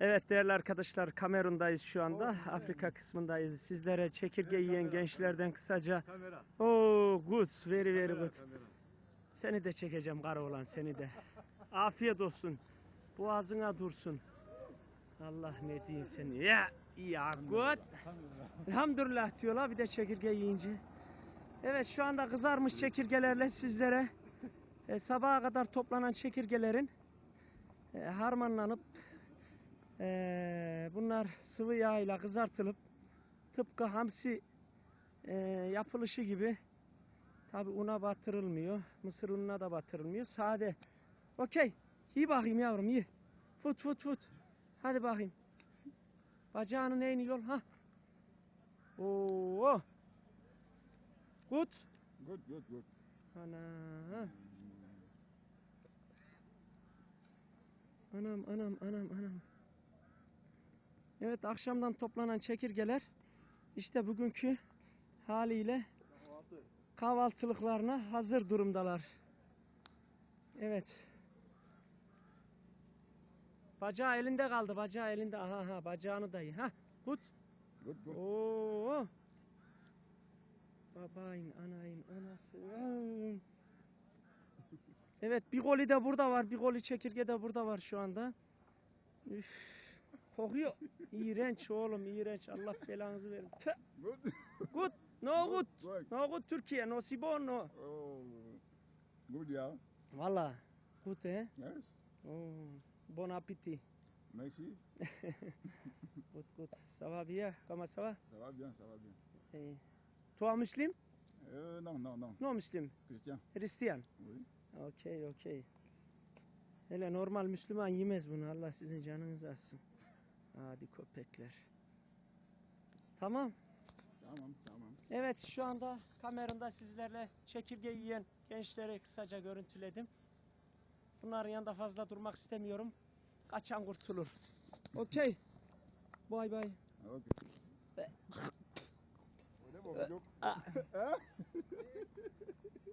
Evet değerli arkadaşlar Kamerun'dayız şu anda. Afrika kısmındayız. Sizlere çekirge yiyen gençlerden kısaca. Kamera. Oh good, very very Kamera, good. kamera. Seni de çekeceğim kara olan seni de. Afiyet olsun. Boğazına dursun. Allah ne diyeyim seni. Ya ya good. Elhamdülillah diyorlar bir de çekirge yiyince. Evet şu anda kızarmış çekirgelerle sizlere e, sabaha kadar toplanan çekirgelerin e, harmanlanıp e, bunlar sıvı yağ ile kızartılıp tıpkı hamsi e, yapılışı gibi tabi una batırılmıyor. Mısır ununa da batırılmıyor. Sade. Okey. İyi bakayım yavrum iyi. Fut fut fut. Hadi bakayım. Bacağını neyini yol ha. Oo. Good. Good, good, good. Ana. Anam anam anam anam. Evet akşamdan toplanan çekirgeler işte bugünkü haliyle kahvaltılıklarına hazır durumdalar. Evet. Bacağı elinde kaldı. Bacağı elinde. Aha aha bacağını dayı. Ha. Tut. Oo. Babayın, anayın, anası. Aa. Evet bir goli de burada var. Bir goli çekirge de burada var şu anda. Üf. Kokuyor. İğrenç oğlum iğrenç. Allah belanızı verin. Good. Good. No good. No good Türkiye. No sibon no. Oh. Good, yeah. Valla. Good eh? Yes. Oh. Bon appétit. Merci. Good good. Ça va bien? Comment ça va? Ça va bien, ça va bien. Eh. Toi Müslim? Euh, non, non, non. No Müslim. Christian. Hristiyan. Oui. Okey okey. Hele normal Müslüman yemez bunu. Allah sizin canınızı alsın. Hadi köpekler. Tamam. Tamam, tamam. Evet şu anda kameranda sizlerle çekirge yiyen gençleri kısaca görüntüledim. Bunların yanında fazla durmak istemiyorum. Kaçan kurtulur. Okey. Bay bay. Okay. Öyle mi olacak?